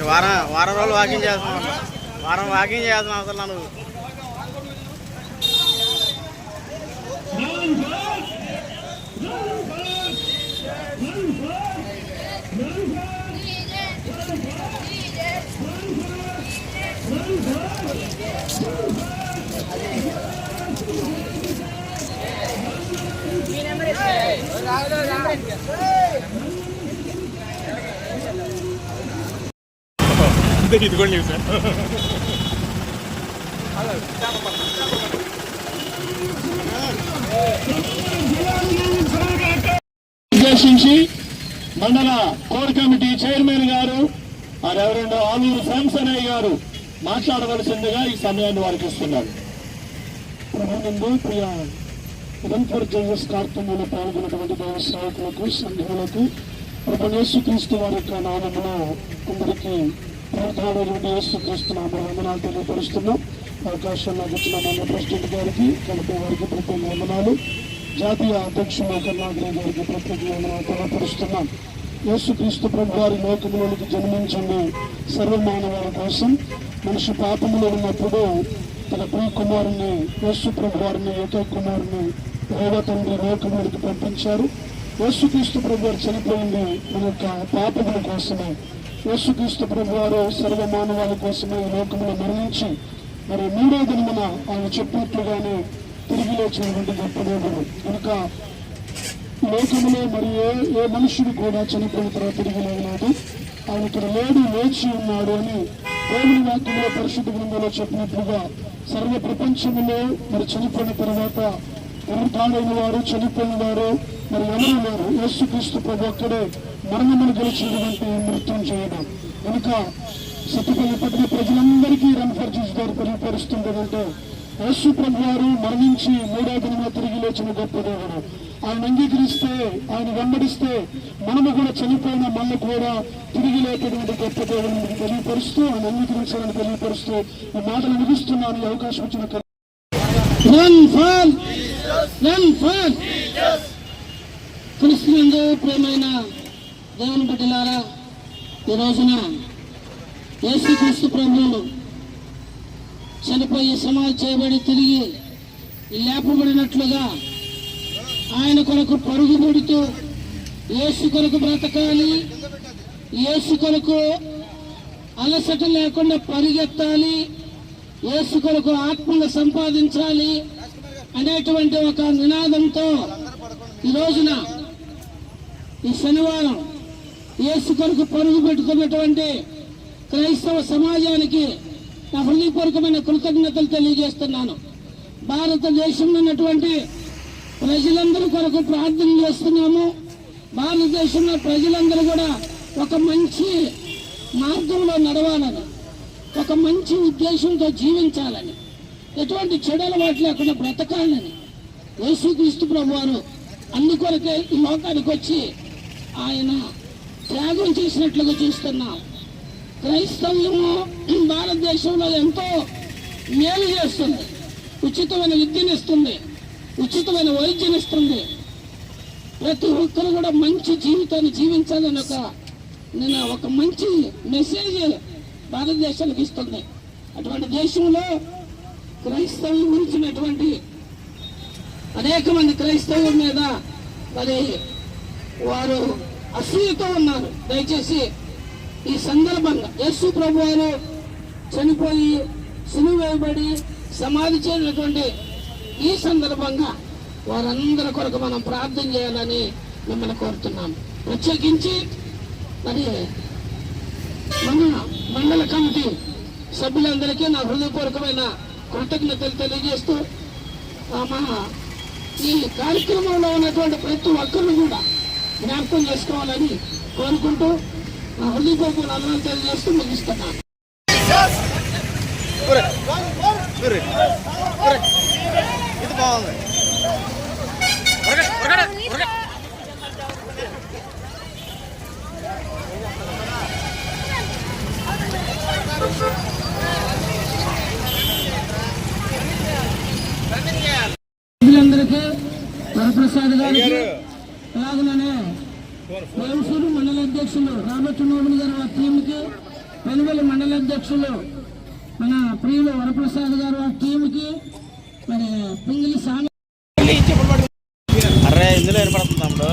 వారం వారం రోజులు వాకింగ్ చేస్తున్నాం. వారం వాకింగ్ చేస్తున్నాం అసలు నన్ను. అంతే ఇది కూడా న్యూస్. ఉద్దేశించి మండల కోర్ కమిటీ చైర్మన్ గారు ఆ రెవరెండ్ ఆలూరు శాంసనయ్య గారు మాట్లాడవలసిందిగా ఈ సమయాన్ని వారికి ఇస్తున్నారు ప్రభునందు ప్రియ ఉదంపూర్ జేఎస్ కార్యక్రమంలో పాల్గొన్నటువంటి దేవస్థాయకులకు సేవకులకు సంఘములకు క్రీస్తు వారి యొక్క నామములో కొందరికి ప్రభుత్వ యేసుక్రీస్తు నామ వందనాలు తెలియపరుస్తున్నాం. అవకాశం నాకు ఇచ్చిన మన ప్రెసిడెంట్ గారికి కలిపే వారికి ప్రత్యేక వందనాలు. జాతీయ అధ్యక్షులు కరుణాకర్ గారికి ప్రత్యేక వందనాలు తెలియపరుస్తున్నాం. యేసుక్రీస్తు ప్రభు వారి లోకంలోనికి జన్మించింది సర్వమానవాల కోసం. మనిషి పాపంలో ఉన్నప్పుడు తన ప్రియ కుమారుని యేసు ప్రభు వారిని ఏకైక కుమారుని దేవ తండ్రి లోకంలోనికి పంపించారు. యేసుక్రీస్తు ప్రభు వారు చనిపోయింది మన యొక్క పాపముల కోసమే. యేసుక్రీస్తు ప్రభు వారు సర్వమానవాల కోసమే ఈ లోకంలో మరణించి మరి మూడో దినమున ఆయన చెప్పినట్లుగానే తిరిగి లేచినటువంటి గొప్ప దేవుడు. కనుక లోకములో మరి ఏ ఏ మనుషుడు కూడా చనిపోయిన తర్వాత తిరిగి లేవలేదు. ఆయన ఇక్కడ లేడు లేచి ఉన్నాడు అని దేవుని వాక్యంలో పరిశుద్ధ గ్రంథంలో చెప్పినట్లుగా సర్వ ప్రపంచములో మరి చనిపోయిన తర్వాత పునరుద్ధారైన వారు చనిపోయిన వారు మరి ఎవరు లేరు? యేసుక్రీస్తు ప్రభు ఒక్కడే మరణమును గెలిచినటువంటి నృత్యం చేయడం. కనుక సత్యపల్లి పట్టిన ప్రజలందరికీ రన్ఫర్ జ్యూస్ గారు తెలియపరుస్తుందంటే యేసు ప్రభు వారు మరణించి మూడో దినమున తిరిగి లేచిన గొప్ప దేవుడు. ఆయన అంగీకరిస్తే ఆయన వెంబడిస్తే మనము కూడా చనిపోయిన మళ్ళీ కూడా తిరిగి లేపటువంటి గొప్ప దేవుడు మీకు తెలియపరుస్తూ ఆయన అంగీకరించాలని తెలియపరుస్తూ ఈ మాటలు ముగిస్తున్నాను. అవకాశం ఇచ్చిన రన్ ఫాల్ ఫాల్ ప్రేమైన దేవుని బిడ్డలారా ఈ రోజున యేసుక్రీస్తు ప్రభువులు చనిపోయి సమాధి చేయబడి తిరిగి లేపబడినట్లుగా ఆయన కొరకు పరుగు పెడుతూ యేసు కొరకు బ్రతకాలి యేసు కొరకు అలసట లేకుండా పరిగెత్తాలి యేసు కొరకు ఆత్మను సంపాదించాలి అనేటువంటి ఒక నినాదంతో ఈ రోజున ఈ శనివారం యేసు కొరకు పరుగు పెట్టుకున్నటువంటి క్రైస్తవ సమాజానికి నా హృదయపూర్వకమైన కృతజ్ఞతలు తెలియజేస్తున్నాను. భారతదేశంలో ఉన్నటువంటి ప్రజలందరూ కొరకు ప్రార్థన చేస్తున్నాము. భారతదేశంలో ప్రజలందరూ కూడా ఒక మంచి మార్గంలో నడవాలని ఒక మంచి ఉద్దేశంతో జీవించాలని ఎటువంటి చెడు అలవాటు లేకుండా బ్రతకాలని యేసుక్రీస్తు ప్రభు వారు అందుకొరకే ఈ లోకానికి వచ్చి ఆయన త్యాగం చేసినట్లుగా చూస్తున్నాం. క్రైస్తవ్యము భారతదేశంలో ఎంతో మేలు చేస్తుంది. ఉచితమైన విద్యనిస్తుంది ఉచితమైన వైద్యం ఇస్తుంది. ప్రతి ఒక్కరు కూడా మంచి జీవితాన్ని జీవించాలని ఒక నేను ఒక మంచి మెసేజ్ భారతదేశానికి ఇస్తుంది. అటువంటి దేశంలో క్రైస్తవం గురించినటువంటి అనేక మంది క్రైస్తవుల మీద మరి వారు అసూయతో ఉన్నారు. దయచేసి ఈ సందర్భంగా యేసు ప్రభు వారు చనిపోయి సులువు వేయబడి సమాధి చేసినటువంటి ఈ సందర్భంగా వారందరి కొరకు మనం ప్రార్థన చేయాలని మిమ్మల్ని కోరుతున్నాం. ప్రత్యేకించి మరి మన మండల కమిటీ సభ్యులందరికీ నా హృదయపూర్వకమైన కృతజ్ఞతలు తెలియజేస్తూ ఆ మా ఈ కార్యక్రమంలో ఉన్నటువంటి ప్రతి ఒక్కరిని కూడా జ్ఞాపకం చేసుకోవాలని కోరుకుంటూ నా హృదయపూర్వక అన్నం తెలియజేస్తూ ముగిస్తున్నాను ఒరే, ఇది బాగుంది ఉరగ, వరప్రసాద్ గారికి అలాగనే వేంసూరు మండల అధ్యక్షులు రామచంద్రబాబు గారు వారి టీంకి పెనుగొల మండల అధ్యక్షులు మన ప్రియులు వరప్రసాద్ గారు ఆ టీంకి మరి పింగిలి సామి అరే ఇందులో ఏర్పడుతుంది